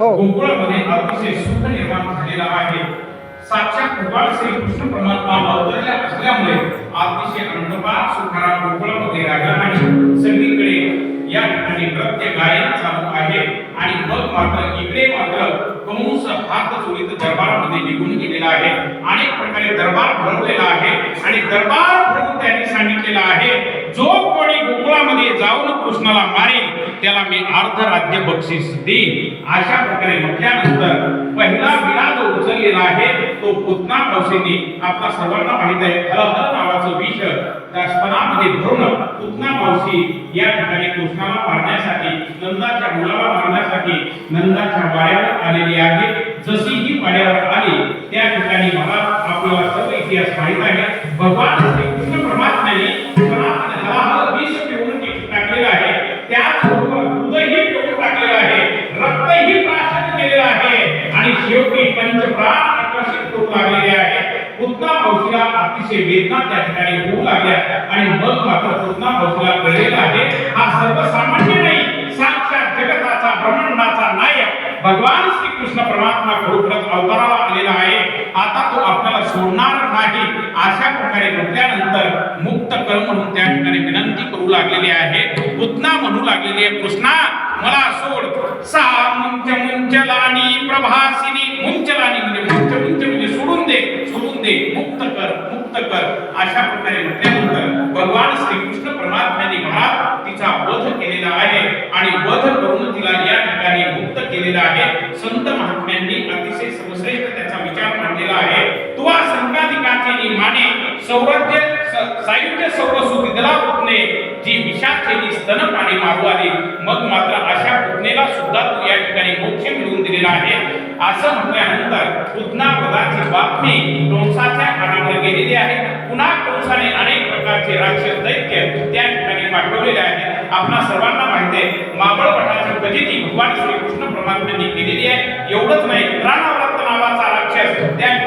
गोकुळामध्ये अतिशय सुख निर्माण झालेला आहे. साक्षात भगवान श्री कृष्ण परमात्मा असल्यामुळे अतिशय आनंदपात सुखारा गोकुळामध्ये राहिला आणि सगळीकडे या प्रत्येक गायन चालू आहे. आणि मग मात्र इकडे मात्र कंस हात चोरीत दरबारामध्ये केलेला आहे. अनेक प्रकारे दरबार भरवलेला आहे. आणि दरबार भरून त्यांनी सांगितलेला आहे जो कोणी गोकुळामध्ये जाऊन कृष्णाला मारेल त्याला मी अर्ध राज्य बक्षीस देईन. अशा प्रकारे म्हटल्यानंतर पहिला विडा जो उचललेला आहे तो पुतना कौशेनी आपला सर्वांना माहीत आहे हलहल नावाचं विष त्या स्तनामध्ये भरून पुतना मावशी या ठिकाणी कृष्णाला मारण्यासाठी नंदाच्या मुलाला मारण्यासाठी नंदाच्या वाड्यावर आलेली आहे. जशी ही वाड्यावर ठिकाणी मला आपल्याला सर्व इतिहास माहीत आहे. भगवान श्रीकृष्ण परमात्म्याने स्तनामध्ये विष पिऊन आहे त्याचबरोबर पिऊन टाकलेलं आहे रक्तही प्राशन केलेलं आहे आणि शेवटी पंचप्राण आकर्षित करू लागलेले आहे. पुतना मावशीला अतिशय वेदना त्या ठिकाणी होऊ लागल्या आणि मग मात्र पुतना मावशीला कळलेला आहे हा सर्वसामान्य नाही साक्षात जगताचा ब्रह्मांडाचा नायक भगवान श्रीकृष्ण परमात्मा खरोखरच अवताराला आलेला आहे आता तो आपल्याला सोडणार नाही अशा प्रकारे म्हटल्यानंतर मुक्त कर म्हणून त्या ठिकाणी विनंती करू लागलेली आहे. पुतना म्हणू लागलेली आहे. कृष्णा मला सोड. सा मुंच मुंचलानी प्रभासिनी मुंचलानी म्हणजे मुंच मुंच म्हणजे सोडून दे सोडून दे. मुक्त कर मुक्त कर. अशा प्रकारे म्हटल्यानंतर भगवान श्रीकृष्ण परमात्म्याने महाराज तिचा वध केलेला आहे आणि वध करून तिला या ठिकाणी मुक्त केलेला आहे. संत महात्म्यांनी अतिशय सर्वश्रेष्ठ त्याचा विचार मांडलेला आहे. तुवा संकाधिकाचे माने सौराज्य स- सायुज्य सौरसुती दला पुतणे जी विषाचेली स्तन पाणी मारू आली. मग मात्र अशा पुतणेला सुद्धा तू या ठिकाणी मोक्ष मिळवून दिलेला आहे. असं म्हटल्यानंतर पुतना पदाची बातमी कंसाच्या कानावर गेलेली आहे. पुन्हा कंसाने अनेक प्रकारचे राक्षस दैत्य त्या ठिकाणी पाठवलेले आहे आपणा सर्वांना माहिती आहे माबळ मठाची प्रचिती भगवान श्रीकृष्ण परमात्म्यांनी केलेली आहे. एवढंच नाही राणाव्रत नावाचा राक्षस त्या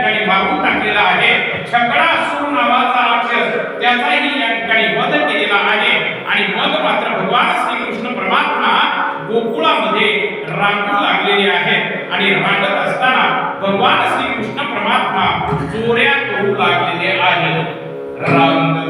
छकडा सूर नावाचा अक्षर. त्याचाही या ठिकाणी वध केलेला आहे. आणि मग मात्र भगवान श्रीकृष्ण परमात्मा गोकुळामध्ये रांगू लागलेले आहेत. आणि रांगत असताना भगवान श्रीकृष्ण परमात्मा चोऱ्या करू लागलेले आहेत. राम